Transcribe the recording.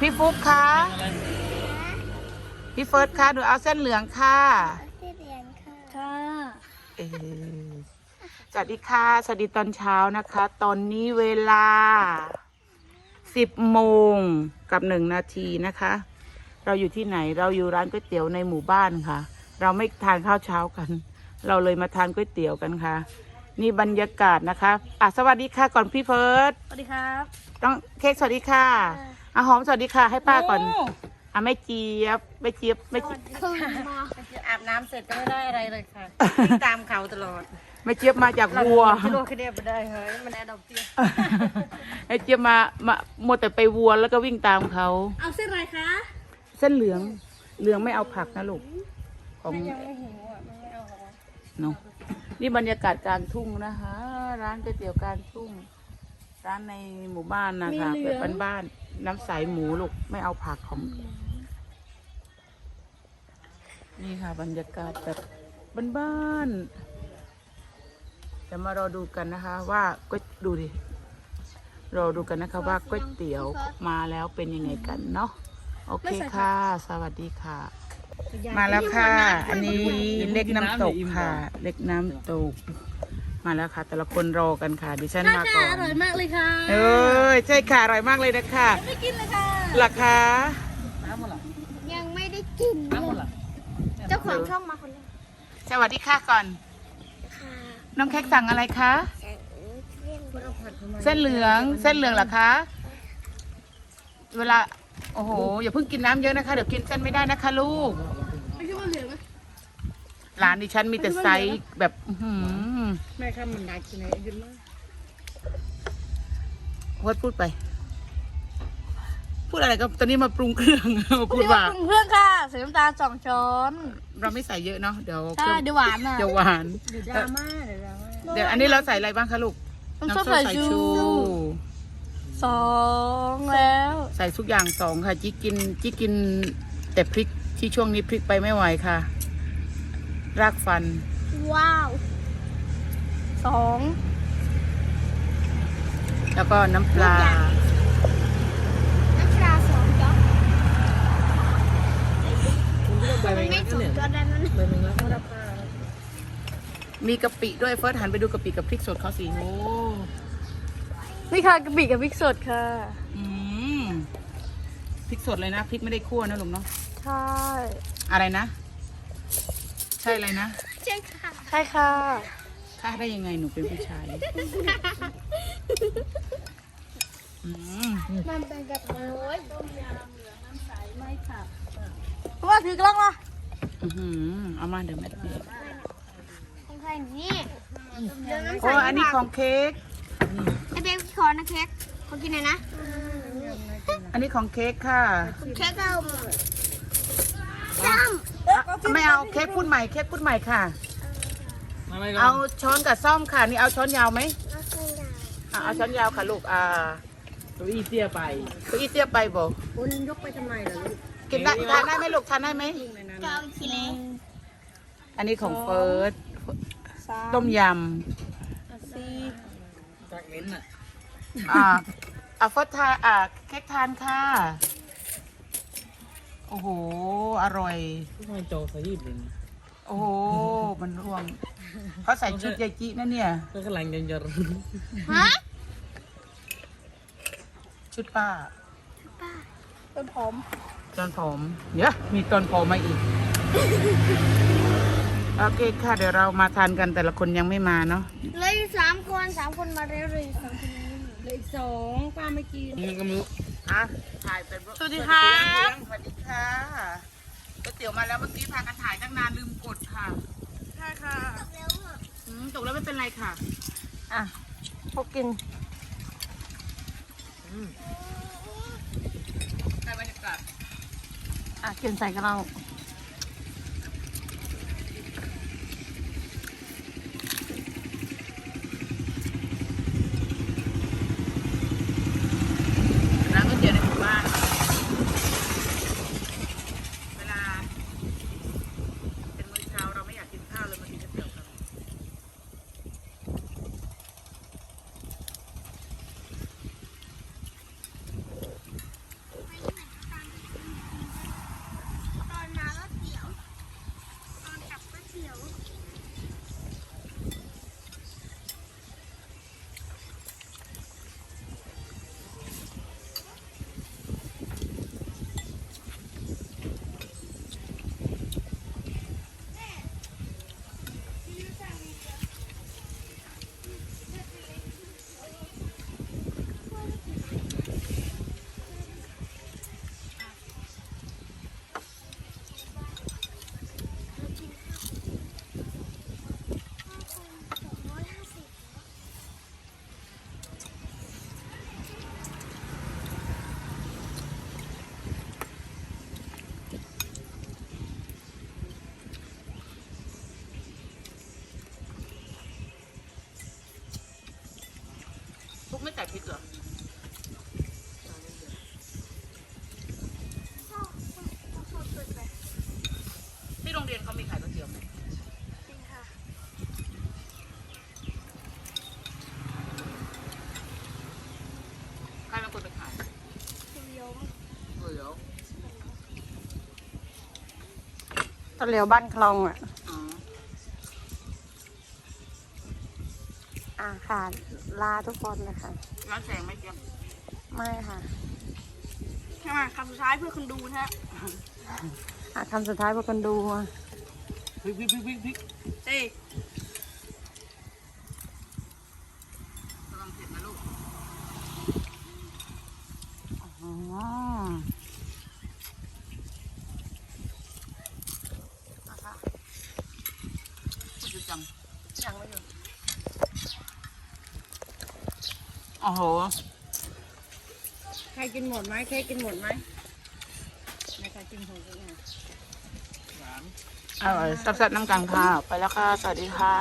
พี่ฟุกคะพี่เฟิร์สคะหนูเอาเส้นเหลืองค่ะที่เรียนค่ะค่ะเออสวัสดีค่ะ สวัสดีตอนเช้านะคะ ตอนนี้เวลาสิบโมงกับหนึ่งนาทีนะคะ เราอยู่ที่ไหนเราอยู่ร้านก๋วยเตี๋ยวในหมู่บ้านค่ะ เราไม่ทานข้าวเช้ากัน เราเลยมาทานก๋วยเตี๋ยวกันค่ะ นี่บรรยากาศนะคะอะสวัสดีค่ะก่อนพี่เฟิร์สสวัสดีครับต้องเค้กสวัสดีค่ะ อาหอมสวัสดีค่ะ ให้ป้าก่อนอะแม่เจี๊ยบแม่เจี๊ยบแม่เจี๊ยบคือมาอาบน้ำเสร็จก็ไม่ได้อะไรเลยค่ะวิ่งตามเขาตลอดแม่เจี๊ยบมาจากวัวคิดว่าคิดเดียวไม่ได้เฮ้ยมันแอดดอกเตี้ยแม่เจี๊ยบมามามัวแต่ไปวัวแล้วก็วิ่งตามเขาเอาเส้นอะไรคะเส้นเหลืองเหลืองไม่เอาผักนะลูกของยังไม่หิวอะมันไม่เอาหรอกเนาะนี่บรรยากาศกลางทุ่งนะคะ ร้านก๋วยเตี๋ยวกลางทุ่ง ร้านในหมู่บ้านนะคะแบบบ้านๆน้ำใสหมูลูกไม่เอาผักของ นี่ค่ะบรรยากาศแบบบ้านๆเดี๋ยวมารอดูกันนะคะว่าก๋วยดูดิรอดูกันนะคะว่าก๋วยเตี๋ยวมาแล้วเป็นยังไงกันเนาะโอเคค่ะ สวัสดีค่ะ มาแล้วค่ะ อันนี้เล็กน้ำตกค่ะ เล็กน้ำตก มาแล้วค่ะ แต่ละคนรอกันค่ะ ดิฉันมาก่อน อร่อยมากเลยค่ะเอ้ยใช่ค่ะ อร่อยมากเลยนะคะไม่กินเลยค่ะหลักคะยังไม่ได้กินเลยเจ้าของช่องมาคนแรกสวัสดีค่ะก่อน ค่ะน้องเค้กสั่งอะไรคะแสงเรียนเส้นเหลือง เส้นเหลืองเหรอคะ เวลา โอ้โห อย่าเพิ่งกินน้ำเยอะนะคะ เดี๋ยวกินเส้นไม่ได้นะคะลูก ไม่คิดว่าเหลืองไหมร้านดิฉันมีแต่ไซส์แบบ อื้อหือ แม่ข้ามันน่ากินเลยยืนมากโพดพูดไป พูดอะไรก็ตอนนี้มาปรุงเครื่อง พูดว่าปรุงเครื่องค่ะใส่น้ำตาลสองช้อนเราไม่ใส่เยอะเนาะเดี๋ยวเคใช่รื่องเดี๋ยวหวานอะเดี๋ยวหวานเดี๋ยวดราม่าเดี๋ยวดราม่าเดี๋ยวอันนี้เราใส่อะไรบ้างคะลูกน้ำส้มสายชูสองแล้ว ใส่ทุกอย่างสองค่ะจิ๊กกินจิ๊กกิน แต่พริกที่ช่วงนี้พริกไปไม่ไหวค่ะ รากฟัน ว้าว สอง แล้วก็น้ำปลานักชาสองจ๊อบมันไม่สองจ๊อบได้นั่นเบอร์หนึ่งแล้วก็รับผ้ามีกะปิด้วยเฟิร์สหันไปดูกะปิกับพริกสดเขาสิโอ้นี่ค่ะกะปิกับพริกสดค่ะ อืมพริกสดเลยนะพริกไม่ได้คั่วนะลุงเนาะใช่อะไรนะ ใช่อะไรนะ ใช่ค่ะ ใช่ค่ะ ถ้าได้ยังไงหนูเป็นผู้ชายอืมมันเป็นแบบโอ้ยเพราะว่าถือกล้องมาอื้อหือเอามาเดี๋ยวแม่ตีของใครนี่เดี๋ยวน้ำใสโอ้อันนี้ของเค้ก ไอเบฟขอนะเค้กขอกินหน่อยนะอันนี้ของเค้กค่ะเค้กเอาซ้ไม่เอาเค้กพูดใหม่เค้กพูดใหม่ค่ะ มาไหมเอาช้อนกับซ่อมค่ะ นี่เอาช้อนยาวไหมำอะเอาช้อนยาวค่ะลูก อ่าตัวอีเตี้ยไปเก้าอี้เตี้ยไปบอกคุณยกไปทำไมล่ะลูกกินได้ทานได้ไหมลูกทานได้ไหมจะเอาอีกทีเลยอันนี้ของเฟิร์สสามต้มยสี่จากเน้นอะำ อ่าอะเฟิร์สทานอ่าเค้กทานค่ะ โอ้โห อร่อย ทุกคนโจสยิบเลย โอ้โหมันรวมเขาใส่ชุดยาจินะเนี่ย ก็กำลังจะจะฮะชุดป้าต้นหอมตอนผมเดี๋ยวมีตอนผมมาอีก โอเคค่ะ เดี๋ยวเรามาทานกันแต่ละคนยังไม่มาเนาะเหลยสามคนสามคนมาเร็วเลยสองคนนี้เหลืออีกสองป้าไม่กินมันก็ไม่รู้อะถ่ายเป็นสวัสดีครับสวัสดีค่ะ ก๋วยเตี๋ยวมาแล้วเมื่อกี้พากันถ่ายตั้งนานลืมกดค่ะ ใช่ค่ะอืมตกแล้วไม่เป็นไรค่ะ อะพวกกินได้บรรยากาศอะกินใส่กระเร ตะเหลียวบ้านคลองอะอ่าค่ะลาทุกคนนะคะร้อนแสงไหมเจียมไม่ค่ะใช่ไหมคำสุดท้ายเพื่อคนดูนะฮะคำสุดท้ายเพื่อคนดูอะพลิกพลิกพลิกพลิกพิกเอ้ยกำลังเผ็ดนะลูกอ๋อ โอ้โห ใครกินหมดไหมเค้กกินหมดไหมไม่ใครกินหมดเลยหวานอร่อยซับซับน้ำกลางค่ะ ไปแล้วค่ะ สวัสดีค่ะ